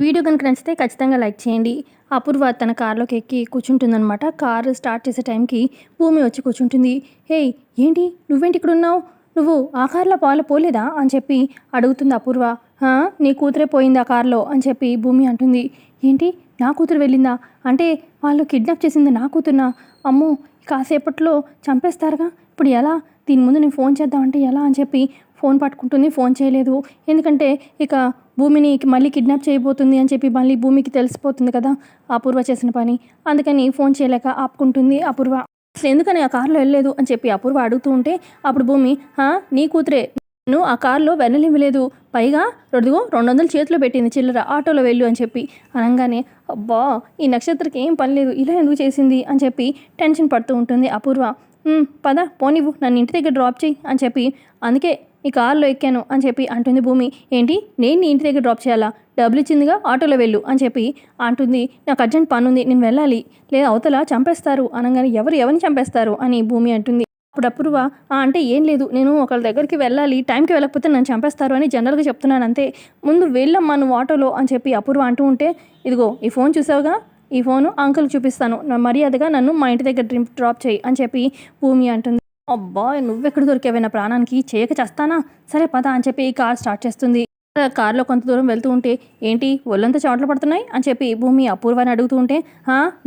Video కనుక నచ్చితే ఖచ్చితంగా లైక్ చేయండి. అపూర్వ తన కారులోకి ఎక్కి కూర్చుంటుందన్నమాట. కారు స్టార్ట్ చేసే టైంకి భూమి వచ్చి కూర్చుంటుంది. హే ఏంటి? నువ్వేంటి ఇక్కడ ఉన్నావు? నువ్వు ఆ కారులో పాలు పోలేదా? అని చెప్పి అడుగుతుంది అపూర్వ. నీ కూతురే పోయింది ఆ కారులో అని చెప్పి భూమి అంటుంది. ఏంటి? నా కూతురు వెళ్ళిందా? అంటే వాళ్ళు కిడ్నాప్ చేసింది నా కూతురునా? అమ్మో కాసేపట్లో చంపేస్తారుగా? ఇప్పుడు ఎలా? దీని ముందు నేను ఫోన్ చేద్దామంటే ఎలా? అని చెప్పి ఫోన్ పట్టుకుంటుంది ఫోన్ చేయలేదు. ఎందుకంటే ఇక భూమిని మళ్ళీ కిడ్నాప్ చేయబోతుంది అని చెప్పి మళ్ళీ భూమికి తెలిసిపోతుంది కదా అపూర్వ చేసిన పని. అందుకని ఫోన్ చేయలేక ఆపుకుంటుంది అపూర్వ. అసలు ఎందుకని ఆ కారులో వెళ్ళలేదు అని చెప్పి అపూర్వ అడుగుతూ ఉంటే అప్పుడు భూమి నీ కూతురే. నేను ఆ కారులో వెళ్ళలేమిలేదు పైగా రెండుగో రెండు వందలు చేతిలో పెట్టింది చిల్లర ఆటోలో వెళ్ళు అని చెప్పి అనగానే అబ్బా ఈ నక్షత్రకి ఏం పని లేదు. ఇలా ఎందుకు చేసింది? అని చెప్పి టెన్షన్ పడుతూ ఉంటుంది అపూర్వ. పద పోనివ్వు. నన్ను ఇంటి దగ్గర డ్రాప్ చేయి అని చెప్పి అందుకే ఈ కారులో ఎక్కాను అని చెప్పి అంటుంది భూమి. ఏంటి? నేను నీ ఇంటి దగ్గర డ్రాప్ చేయాలా? డబ్బులు ఇచ్చిందిగా ఆటోలో వెళ్ళు అని చెప్పి అంటుంది. నాకు అర్జెంట్ పని ఉంది నేను వెళ్ళాలి. లేదా అవతల చంపేస్తారు అనగానే ఎవరు ఎవరిని చంపేస్తారు అని భూమి అంటుంది. అప్పుడు అపూర్వ "ఆ, అంటే ఏం లేదు. నేను ఒకళ్ళ దగ్గరికి వెళ్ళాలి టైంకి వెళ్ళకపోతే నన్ను చంపేస్తారు అని జనరల్గా చెప్తున్నాను అంతే. ముందు వెళ్ళమ్మా నువ్వు ఆటోలో అని చెప్పి అపూర్వ అంటూ ఉంటే ఇదిగో ఈ ఫోన్ చూసావుగా? ఈ ఫోను అంకుల్ చూపిస్తాను. మర్యాదగా నన్ను మా ఇంటి దగ్గర డ్రింప్ డ్రాప్ చేయి అని చెప్పి భూమి అంటుంది. అబ్బా నువ్వెక్కడ దొరికేవైనా ప్రాణానికి చేయక చేస్తానా? సరే పద అని చెప్పి కార్ స్టార్ట్ చేస్తుంది. కారులో కొంత దూరం వెళ్తూ ఉంటే ఏంటి ఒళ్ళంతా చెమటలు పడుతున్నాయి? అని చెప్పి భూమి అపూర్వాన్ని అడుగుతూ ఉంటే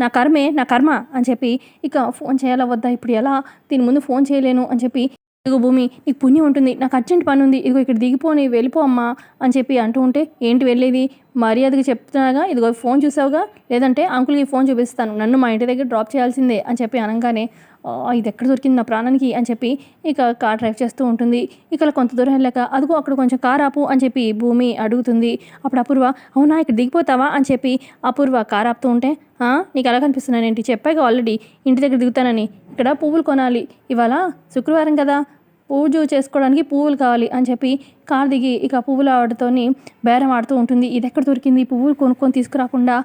నా కర్మే నా కర్మ అని చెప్పి ఇక ఫోన్ చేయాలా వద్దా ఇప్పుడు ఎలా? దీని ముందు ఫోన్ చేయలేను అని చెప్పి ఇదిగో భూమి నీకు పుణ్యం ఉంటుంది నాకు అర్జెంట్ పని ఉంది. ఇదిగో ఇక్కడ దిగిపోని వెళ్ళిపో అమ్మా అని చెప్పి అంటూ ఉంటే ఏంటి వెళ్ళేది? మర్యాదగా చెప్తున్నాగా ఇదిగో ఫోన్ చూసావుగా? లేదంటే అంకుల్కి ఫోన్ చూపిస్తాను. నన్ను మా ఇంటి దగ్గర డ్రాప్ చేయాల్సిందే అని చెప్పి అనగానే ఇది ఎక్కడ దొరికింది నా ప్రాణానికి అని చెప్పి ఇక కార్ డ్రైవ్ చేస్తూ ఉంటుంది. ఇక కొంత దూరం వెళ్ళాక అదిగో అక్కడ కొంచెం కార్ ఆపు అని చెప్పి భూమి అడుగుతుంది. అప్పుడు అపూర్వ అవునా ఇక్కడ దిగిపోతావా అని చెప్పి అపూర్వ కార్ ఆపుతూ ఉంటే నీకు ఎలా కనిపిస్తున్నాను ఏంటి? చెప్పాక ఆల్రెడీ ఇంటి దగ్గర దిగుతానని. ఇక్కడ పువ్వులు కొనాలి. ఇవాళ శుక్రవారం కదా. పూజ చేసుకోవడానికి పువ్వులు కావాలి అని చెప్పి కార్ దిగి ఇక పువ్వుల ఆవిడతోని బేరం ఆడుతూ ఉంటుంది. ఇది ఎక్కడ దొరికింది? పువ్వులు కొనుక్కొని తీసుకురాకుండా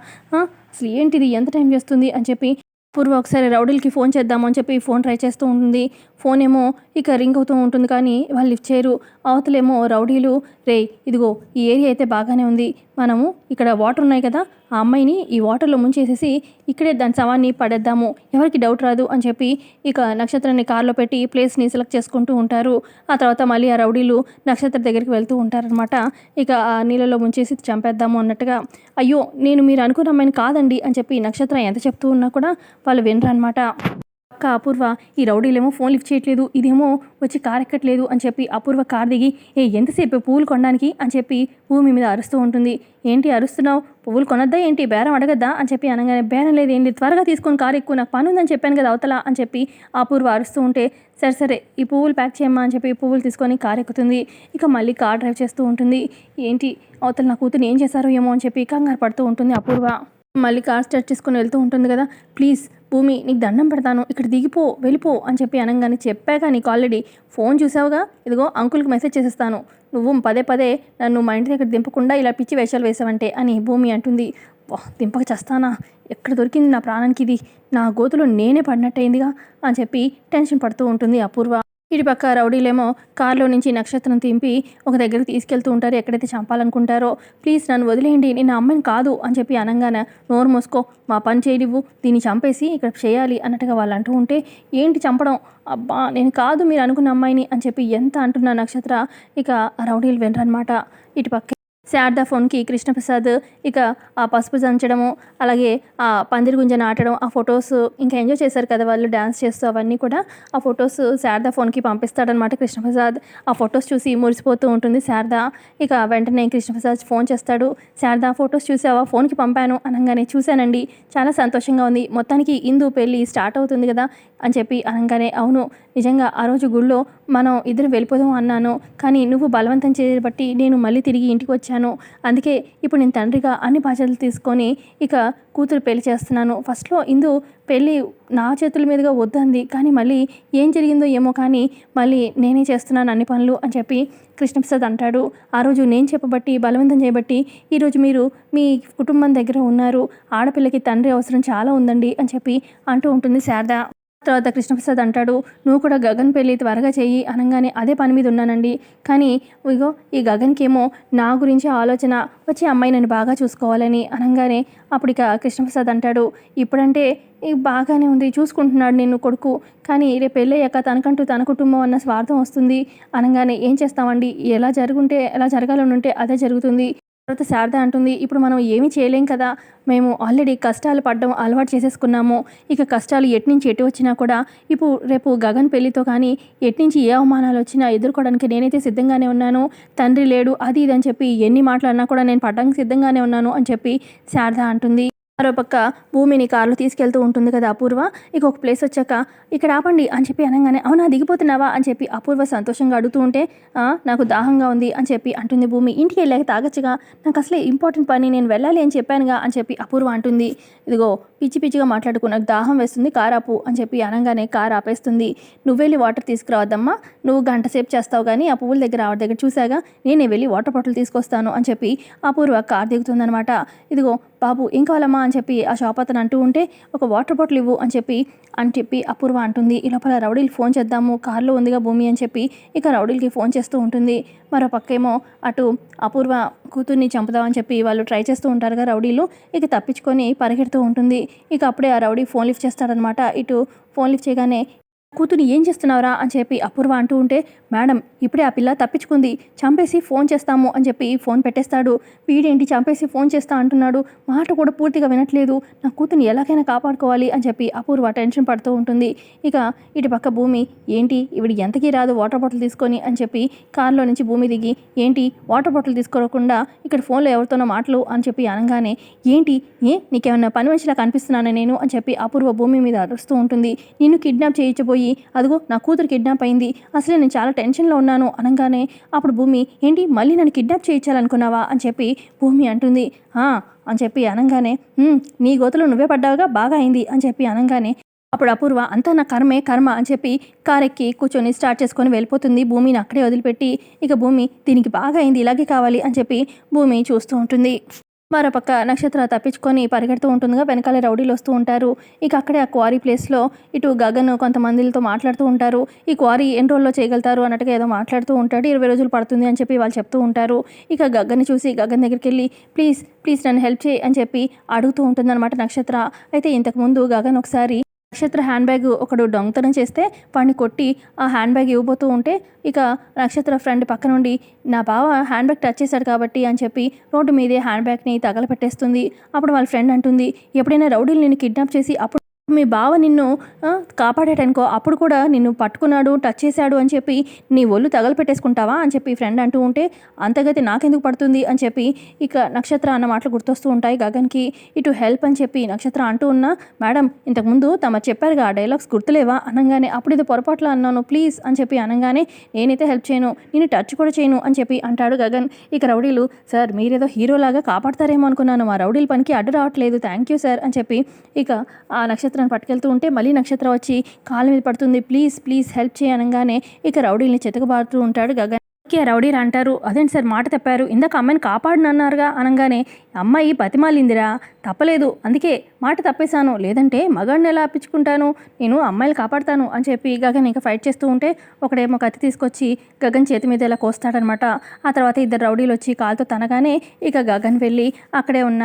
అసలు ఏంటిది? ఎంత టైం చేస్తుంది? అని చెప్పి పూర్వ ఒకసారి రౌడీలకి ఫోన్ చేద్దాము అని చెప్పి ఫోన్ ట్రై చేస్తూ ఉంటుంది. ఫోన్ ఏమో ఇక రింగ్ అవుతూ ఉంటుంది కానీ వాళ్ళు లిఫ్ట్ చేయరు అవతలేమో రౌడీలు రే ఇదిగో ఈ ఏరియా అయితే బాగానే ఉంది. మనము ఇక్కడ వాటర్ ఉన్నాయి కదా ఆ అమ్మాయిని ఈ వాటర్లో ముంచేసేసి ఇక్కడే దాని శవాన్ని పడేద్దాము ఎవరికి డౌట్ రాదు అని చెప్పి ఇక నక్షత్రాన్ని కార్లో పెట్టి ప్లేస్ని సెలెక్ట్ చేసుకుంటూ ఉంటారు. ఆ తర్వాత మళ్ళీ ఆ రౌడీలు నక్షత్ర దగ్గరికి వెళ్తూ ఉంటారనమాట ఇక ఆ నీళ్ళలో ముంచేసి చంపేద్దాము అన్నట్టుగా అయ్యో నేను మీరు అనుకున్న అమ్మాయిని కాదండి అని చెప్పి నక్షత్రం ఎంత చెప్తూ ఉన్నా కూడా వాళ్ళు వినరు అక్క అపూర్వ ఈ రౌడీలేమో ఫోన్ లిఫ్ట్ చేయట్లేదు ఇదేమో వచ్చి కార్ ఎక్కట్లేదు అని చెప్పి అపూర్వ కార్ దిగి ఏ ఎంతసేపు పువ్వులు కొనడానికి? అని చెప్పి భూమి మీద అరుస్తూ ఉంటుంది. ఏంటి అరుస్తున్నావు? పువ్వులు కొనొద్దా ఏంటి? బేరం అడగద్దా? అని చెప్పి అనగానే బేరం లేదు ఏంటి త్వరగా తీసుకొని కారు ఎక్కువ నాకు పని ఉందని చెప్పాను కదా అవతల అని చెప్పి అపూర్వ అరుస్తూ ఉంటే సరే సరే ఈ పువ్వులు ప్యాక్ చేయమ్మా అని చెప్పి పువ్వులు తీసుకొని కార్ ఎక్కుతుంది. ఇక మళ్ళీ కార్ డ్రైవ్ చేస్తూ ఉంటుంది. ఏంటి అవతల నా కూతురు ఏం చేశారో ఏమో అని చెప్పి కంగారు పడుతూ ఉంటుంది అపూర్వ. మళ్ళీ కార్ స్టార్ట్ చేసుకొని వెళ్తూ ఉంటుంది కదా. ప్లీజ్ భూమి నీకు దండం పెడతాను. ఇక్కడ దిగిపో వెళ్ళిపో అని చెప్పి అనగానే చెప్పాక నీకు ఆల్రెడీ ఫోన్ చూసావుగా? ఇదిగో అంకుల్కి మెసేజ్ చేసేస్తాను. నువ్వు పదే పదే నన్ను మా ఇంటి దగ్గర దింపకుండా ఇలా పిచ్చి వేషాలు వేసావంటే అని భూమి అంటుంది. "వా, దింపక చేస్తానా? ఎక్కడ దొరికింది నా ప్రాణానికి ఇది? నా గోతులో నేనే పడినట్టయిందిగా అని చెప్పి టెన్షన్ పడుతూ ఉంటుంది అపూర్వ. ఇటు పక్క రౌడీలేమో కారులో నుంచి నక్షత్రం తింపి ఒక దగ్గరికి తీసుకెళ్తూ ఉంటారు. ఎక్కడైతే చంపాలనుకుంటారో ప్లీజ్ నన్ను వదిలేయండి నేను అమ్మని అమ్మాయిని కాదు అని చెప్పి అనగానే నోరు మూసుకో మా పని చేయనివ్వు దీన్ని చంపేసి ఇక్కడ చేయాలి అన్నట్టుగా వాళ్ళు అంటూ ఉంటే ఏంటి చంపడం? అబ్బా నేను కాదు మీరు అనుకున్న అమ్మాయిని అని చెప్పి ఎంత అంటున్న నక్షత్ర ఇక ఆ రౌడీలు వినరనమాట ఇటు పక్క శారదా ఫోన్కి కృష్ణప్రసాద్ ఇక ఆ పసుపు దంచడము అలాగే ఆ పందిరి గుంజ నాటడం ఆ ఫొటోస్ ఇంకా ఎంజాయ్ చేశారు కదా వాళ్ళు డ్యాన్స్ చేస్తూ అవన్నీ కూడా ఆ ఫొటోస్ శారదా ఫోన్కి పంపిస్తాడనమాట కృష్ణప్రసాద్. ఆ ఫొటోస్ చూసి మురిసిపోతూ ఉంటుంది శారద. ఇక వెంటనే కృష్ణప్రసాద్ ఫోన్ చేస్తాడు శారదా ఫొటోస్ చూసావా? ఫోన్కి పంపాను అనగానే చూశానండి. చాలా సంతోషంగా ఉంది. మొత్తానికి ఇందు పెళ్ళి స్టార్ట్ అవుతుంది కదా అని చెప్పి అనగానే అవును నిజంగా ఆ రోజు గుళ్ళో మనం ఇద్దరు వెళ్ళిపోదాం అన్నాను. కానీ నువ్వు బలవంతం చేయబట్టి నేను మళ్ళీ తిరిగి ఇంటికి వచ్చాను. అందుకే ఇప్పుడు నేను తండ్రిగా అన్ని బాధ్యతలు తీసుకొని ఇక కూతురు పెళ్ళి చేస్తున్నాను. ఫస్ట్లో ఇందు పెళ్ళి నా చేతుల మీదుగా వద్దంది. కానీ మళ్ళీ ఏం జరిగిందో ఏమో కానీ మళ్ళీ నేనే చేస్తున్నాను అన్ని పనులు అని చెప్పి కృష్ణప్రసాద్ అంటాడు. ఆ రోజు నేను చెప్పబట్టి బలవంతం చేయబట్టి ఈరోజు మీరు మీ కుటుంబం దగ్గర ఉన్నారు. ఆడపిల్లకి తండ్రి అవసరం చాలా ఉందండి అని చెప్పి అంటూ ఉంటుంది శారద. తర్వాత కృష్ణప్రసాద్ అంటాడు నువ్వు కూడా గగన్ పెళ్ళి త్వరగా చెయ్యి అనగానే అదే పని మీద ఉన్నానండి. కానీ ఇగో ఈ గగన్కేమో నా గురించి ఆలోచన వచ్చి అమ్మాయి నన్ను బాగా చూసుకోవాలని అనగానే అప్పుడు ఇక కృష్ణప్రసాద్ అంటాడు ఇప్పుడంటే బాగానే ఉంది చూసుకుంటున్నాడు నిన్ను కొడుకు. కానీ రేపు పెళ్ళయ్యాక తనకంటూ తన కుటుంబం అన్న స్వార్థం వస్తుంది. అనగానే ఏం చేస్తామండి? ఎలా జరుగుంటే ఎలా జరగాలని ఉంటే అదే జరుగుతుంది. తర్వాత శారద అంటుంది ఇప్పుడు మనం ఏమీ చేయలేం కదా. మేము ఆల్రెడీ కష్టాలు పడడం అలవాటు చేసేసుకున్నాము. ఇక కష్టాలు ఎట్నుంచి ఎటు వచ్చినా కూడా ఇప్పుడు రేపు గగన్ పెళ్ళితో కానీ ఎట్నుంచి ఏ అవమానాలు వచ్చినా ఎదుర్కోవడానికి నేనైతే సిద్ధంగానే ఉన్నాను. తండ్రి లేడు అది ఇది అని చెప్పి ఎన్ని మాట్లాడినా కూడా నేను పడడానికి సిద్ధంగానే ఉన్నాను అని చెప్పి శారద అంటుంది. మరోపక్క భూమిని కారులో తీసుకెళ్తూ ఉంటుంది కదా అపూర్వ. ఇక ఒక ప్లేస్ వచ్చాక ఇక్కడ ఆపండి అని చెప్పి అనగానే అవునా దిగిపోతున్నావా? అని చెప్పి అపూర్వ సంతోషంగా అడుగుతూ ఉంటే నాకు దాహంగా ఉంది అని చెప్పి అంటుంది భూమి. ఇంటికి వెళ్ళాక తాగొచ్చుగా? నాకు అసలే ఇంపార్టెంట్ పని నేను వెళ్ళాలి అని చెప్పానుగా అని చెప్పి అపూర్వ అంటుంది. ఇదిగో పిచ్చి పిచ్చిగా మాట్లాడుకో నాకు దాహం వేస్తుంది కారు ఆపు అని చెప్పి అనగానే కారు ఆపేస్తుంది. నువ్వు వెళ్ళి వాటర్ తీసుకురావద్దమ్మా నువ్వు గంట సేపు చేస్తావు కానీ ఆ పువ్వుల దగ్గర ఆవిడ దగ్గర చూసాగా నేనే వెళ్ళి వాటర్ బాటిల్ తీసుకొస్తాను అని చెప్పి అపూర్వ కార్ దిగుతుందనమాట ఇదిగో బాబు ఏం కావాలమ్మా? అని చెప్పి ఆ షాప్ అతను అంటూ ఉంటే ఒక వాటర్ బాటిల్ ఇవ్వు అని చెప్పి అని చెప్పి అపూర్వ అంటుంది. ఈ లోపల రౌడీలు ఫోన్ చేద్దాము కార్లో ఉందిగా భూమి అని చెప్పి ఇక రౌడీలకి ఫోన్ చేస్తూ ఉంటుంది. మరో పక్కేమో అటు అపూర్వ కూతుర్ని చంపుదామని చెప్పి వాళ్ళు ట్రై చేస్తూ ఉంటారుగా రౌడీలు ఇక తప్పించుకొని పరిగెడుతూ ఉంటుంది. ఇక అప్పుడే ఆ రౌడీ ఫోన్ లిఫ్ట్ చేస్తాడనమాట. ఇటు ఫోన్ లిఫ్ట్ చేయగానే కూతురు ఏం చేస్తున్నావురా అని చెప్పి అపూర్వ అంటూ ఉంటే మేడం ఇప్పుడే ఆ పిల్ల తప్పించుకుంది. చంపేసి ఫోన్ చేస్తాము అని చెప్పి ఫోన్ పెట్టేస్తాడు. వీడేంటి చంపేసి ఫోన్ చేస్తా అంటున్నాడు. మాట కూడా పూర్తిగా వినట్లేదు. నా కూతుర్ని ఎలాగైనా కాపాడుకోవాలి అని చెప్పి అపూర్వ టెన్షన్ పడుతూ ఉంటుంది. ఇక ఇటు పక్క భూమి ఏంటి? ఇవిడి ఎంతకీ రాదు వాటర్ బాటిల్ తీసుకొని అని చెప్పి కారులో నుంచి భూమి దిగి ఏంటి? వాటర్ బాటిల్ తీసుకోకుండా ఇక్కడ ఫోన్లో ఎవరితోనో మాటలు అని చెప్పి అనగానే ఏంటి? ఏ? నీకేమన్నా పని మనిషిలా కనిపిస్తున్నాను నేను? అని చెప్పి అపూర్వ భూమి మీద అరుస్తూ ఉంటుంది. నిన్ను కిడ్నాప్ చేయించబోయి అదిగో నా కూతురు కిడ్నాప్ అయింది. అసలే నేను చాలా టెన్షన్లో ఉన్నాను. అనగానే అప్పుడు భూమి ఏంటి మళ్ళీ నన్ను కిడ్నాప్ చేయించాలనుకున్నావా? అని చెప్పి భూమి అంటుంది. అని చెప్పి అనగానే నీ గోతులో నువ్వే పడ్డావుగా బాగా అయింది. అని చెప్పి అనగానే అప్పుడు అపూర్వ అంతా నా కర్మే కర్మ అని చెప్పి కారెక్కి కూర్చొని స్టార్ట్ చేసుకొని వెళ్ళిపోతుంది. భూమిని అక్కడే వదిలిపెట్టి ఇక భూమి దీనికి బాగా అయింది ఇలాగే కావాలి అని చెప్పి భూమి చూస్తూ ఉంటుంది. మరోపక్క నక్షత్ర తప్పించుకొని పరిగెడుతూ ఉంటుందిగా. వెనకాల రౌడీలు వస్తూ ఉంటారు. ఇక అక్కడే ఆ క్వారీ ప్లేస్లో ఇటు గగన్ కొంతమందితో మాట్లాడుతూ ఉంటారు. ఈ క్వారీ ఎన్ని రోజుల్లో చేయగలుగుతారు అన్నట్టుగా ఏదో మాట్లాడుతూ ఉంటాడు. ఇరవై రోజులు పడుతుంది అని చెప్పి వాళ్ళు చెప్తూ ఉంటారు. ఇక గగన్ని చూసి గగన్ దగ్గరికి వెళ్ళి ప్లీజ్ ప్లీజ్ నన్ను హెల్ప్ చేయి అని చెప్పి అడుగుతూ ఉంటుందన్నమాట నక్షత్ర. అయితే ఇంతకుముందు గగన్ ఒకసారి నక్షత్ర హ్యాండ్ బ్యాగ్ ఒకడు దొంగతనం చేస్తే వాడిని కొట్టి ఆ హ్యాండ్ బ్యాగ్ ఇవ్వబోతూ ఉంటే ఇక నక్షత్ర ఫ్రెండ్ పక్క నుండి నా బావ హ్యాండ్ బ్యాగ్ టచ్ చేశాడు కాబట్టి అని చెప్పి రోడ్డు మీదే హ్యాండ్ బ్యాగ్ని తగలపెట్టేస్తుంది. అప్పుడు వాళ్ళ ఫ్రెండ్ అంటుంది ఎప్పుడైనా రౌడీలు నేను కిడ్నాప్ చేసి అప్పుడు మీ బావ నిన్ను కాపాడేటనుకో అప్పుడు కూడా నిన్ను పట్టుకున్నాడు టచ్ చేశాడు అని చెప్పి నీ ఒళ్ళు తగలపెట్టేసుకుంటావా అని చెప్పి ఫ్రెండ్ అంటూ ఉంటే అంతగతి నాకెందుకు పడుతుంది అని చెప్పి ఇక నక్షత్ర అన్న మాటలు గుర్తొస్తూ ఉంటాయి గగన్కి. ఇటు హెల్ప్ అని చెప్పి నక్షత్ర అంటూ ఉన్నా మేడం ఇంతకుముందు తమ చెప్పారుగా ఆ డైలాగ్స్ గుర్తులేవా? అనగానే అప్పుడు ఇది పొరపాట్లు అన్నాను ప్లీజ్ అని చెప్పి అనగానే నేనైతే హెల్ప్ చేయను నేను టచ్ కూడా చేయను అని చెప్పి అంటాడు గగన్. ఇక రౌడీలు సార్ మీరేదో హీరోలాగా కాపాడతారేమో అనుకున్నాను మా రౌడీల పనికి అడ్డు రావట్లేదు థ్యాంక్ యూ సార్ అని చెప్పి ఇక ఆ నక్షత్రాన్ని పట్టుకెళ్తూ ఉంటే మళ్ళీ నక్షత్రం వచ్చి కాళ్ళ మీద పడుతుంది. ప్లీజ్ ప్లీజ్ హెల్ప్ చేయనగానే ఇక రౌడీల్ని చెతకబారుతూ ఉంటాడు గగన్. ఓకే రౌడీలు అంటారు. అదేంటి సార్ మాట తప్పారు? ఇందాక అమ్మాయిని కాపాడనన్నారుగా అనగానే అమ్మాయి బతిమాలిందిరా తప్పలేదు అందుకే మాట తప్పేశాను. లేదంటే మగాడిని ఎలా అప్పించుకుంటాను? నేను అమ్మాయిలు కాపాడతాను అని చెప్పి గగన్ ఇంకా ఫైట్ చేస్తూ ఉంటే ఒకడేమో కత్తి తీసుకొచ్చి గగన్ చేతి మీద ఇలా కోస్తాడనమాట. ఆ తర్వాత ఇద్దరు రౌడీలు వచ్చి కాలుతో తనగానే ఇక గగన్ వెళ్ళి అక్కడే ఉన్న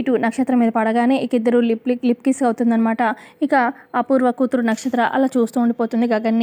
ఇటు నక్షత్రం మీద పడగానే ఇక ఇద్దరు లిప్ లిప్ కిస్ అవుతుందనమాట. ఇక అపూర్వ కూతురు నక్షత్ర అలా చూస్తూ ఉండిపోతుంది గగన్ని.